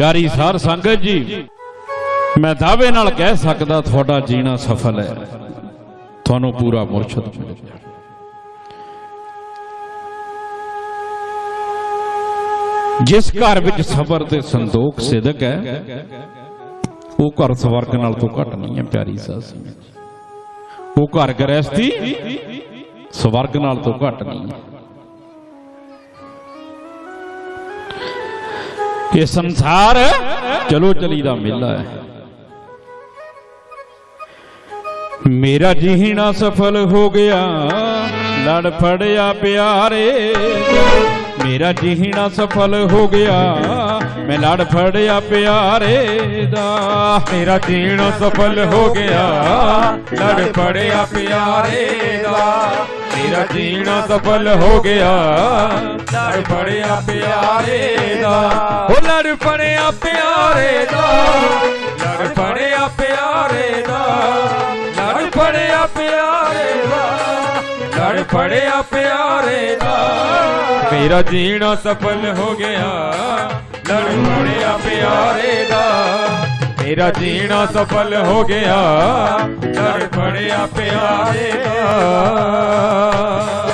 ਪਿਆਰੀ ਸਾਰ ਸੰਗਤ ਜੀ, ਮੈਂ ਦਾਅਵੇ ਨਾਲ ਕਹਿ ਸਕਦਾ ਤੁਹਾਡਾ ਜੀਣਾ ਸਫਲ ਹੈ। ਤੁਹਾਨੂੰ ਪੂਰਾ ਮੁਰਸ਼ਦ ਮਿਲ ਗਿਆ। ਜਿਸ ਘਰ ਵਿੱਚ ਸਬਰ ਤੇ ਸੰਤੋਖ ਸਿਦਕ ਹੈ, ਉਹ ਘਰ ਸਵਰਗ ਨਾਲ ਤੋਂ ਘੱਟ ਨਹੀਂ ਹੈ, ਪਿਆਰੀ ਸਾਧ ਸੰਗਤ ਉਹ ਘਰ ਗ੍ਰਹਿਸਥੀ ਸਵਰਗ ਨਾਲ ਤੋਂ ਘੱਟ ਨਹੀਂ ਹੈ। ਇਹ ਸੰਸਾਰ ਚਲੋ ਚਲੀ ਦਾ ਮੇਲਾ ਹੈ। ਮੇਰਾ ਜੀਣਾ ਸਫਲ ਹੋ ਗਿਆ, ਲੜ ਫੜਿਆ ਪਿਆਰੇ। ਮੇਰਾ ਜੀਣਾ ਸਫਲ ਹੋ ਗਿਆ, ਮੈਂ ਲੜ ਫੜਿਆ ਪਿਆਰੇ ਦਾ। ਮੇਰਾ ਜੀਣਾ ਸਫਲ ਹੋ ਗਿਆ, ਲੜ ਪੜਿਆ ਪਿਆਰੇ ਦਾ। ਮੇਰਾ ਜੀਣਾ ਸਫਲ ਹੋ ਗਿਆ। ਲੜ ਪੜਿਆ ਪਿਆਰੇ ਦਾ। ਉਹ ਲੜ ਪੜਿਆ ਪਿਆਰੇ ਦਾ। ਲੜ ਪੜਿਆ ਪਿਆਰੇ ਦਾ। ਲੜ ਪੜਿਆ ਪਿਆਰੇ ਦਾ। ਲੜ ਪੜਿਆ ਪਿਆਰੇ ਦਾ। ਮੇਰਾ ਜੀਣਾ ਸਫਲ ਹੋ ਗਿਆ। ਲੜ ਪੜਿਆ ਪਿਆਰੇ ਦਾ। ਮੇਰਾ ਜੀਣਾ ਸਫਲ ਹੋ ਗਿਆ। ਲੜ ਪੜਿਆ ਪਿਆਰੇ ਦਾ।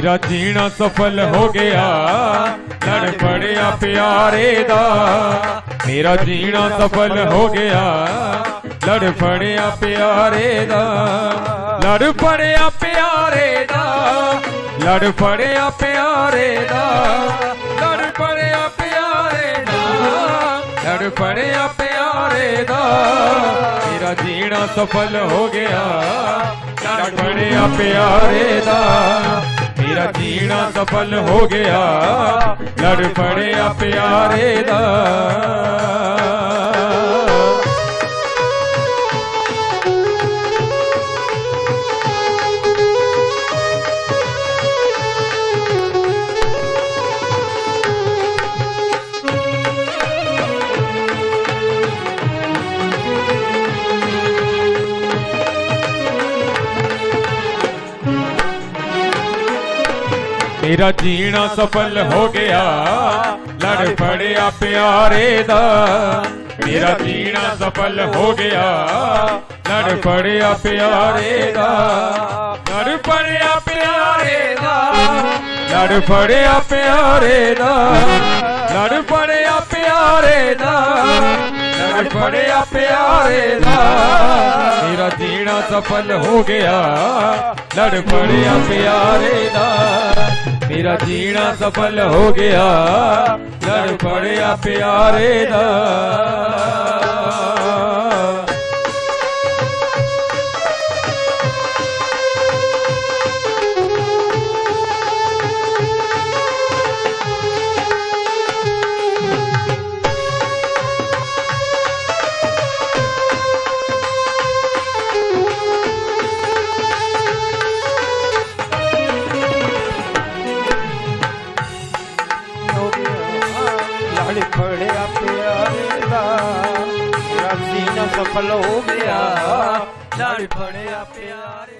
ਮੇਰਾ ਜੀਣਾ ਸਫਲ ਹੋ ਗਿਆ, ਲੜ ਪੜਿਆ ਪਿਆਰੇ ਦਾ। ਮੇਰਾ ਜੀਣਾ ਸਫਲ ਹੋ ਗਿਆ, ਲੜ ਪੜਿਆ ਪਿਆਰੇ ਦਾ। ਲੜ ਪੜਿਆ ਪਿਆਰੇ ਦਾ, ਲੜ ਪੜਿਆ ਪਿਆਰੇ ਦਾ। ਲੜ ਪੜਿਆ ਪਿਆਰੇ ਦਾ, ਲੜ ਪੜਿਆ ਪਿਆਰੇ ਦਾ। ਮੇਰਾ ਜੀਣਾ ਸਫਲ ਹੋ ਗਿਆ, ਲੜ ਪੜਿਆ ਪਿਆਰੇ ਦਾ। ਮੇਰਾ ਜੀਣਾ ਸਫਲ ਹੋ ਗਿਆ। ਲੜ ਪੜਿਆ ਪਿਆਰੇ ਦਾ। ਮੇਰਾ ਜੀਣਾ ਸਫਲ ਹੋ ਗਿਆ, ਲੜ ਪੜਿਆ ਪਿਆਰੇ ਦਾ। ਮੇਰਾ ਜੀਣਾ ਸਫਲ ਹੋ ਗਿਆ, ਲੜ ਪੜਿਆ ਪਿਆਰੇ ਦਾ। ਲੜ ਪੜਿਆ ਪਿਆਰੇ ਦਾ, ਲੜ ਪੜਿਆ ਪਿਆਰੇ ਦਾ। ਲੜ ਪੜਿਆ ਪਿਆਰੇ ਦਾ ਮੇਰਾ ਜੀਣਾ ਸਫਲ ਹੋ ਗਿਆ। ਲੜ ਪੜਿਆ ਪਿਆਰੇ ਦਾ ਮੇਰਾ ਜੀਣਾ ਸਫਲ ਹੋ ਗਿਆ। ਲੜ ਪੜਿਆ ਪਿਆਰੇ ਦਾ ਫੜਿਆ ਪਿਆਰੇ ਦਾ। ਸਫਲ ਹੋ ਗਿਆ। ਲੜ ਫੜਿਆ ਪਿਆਰੇ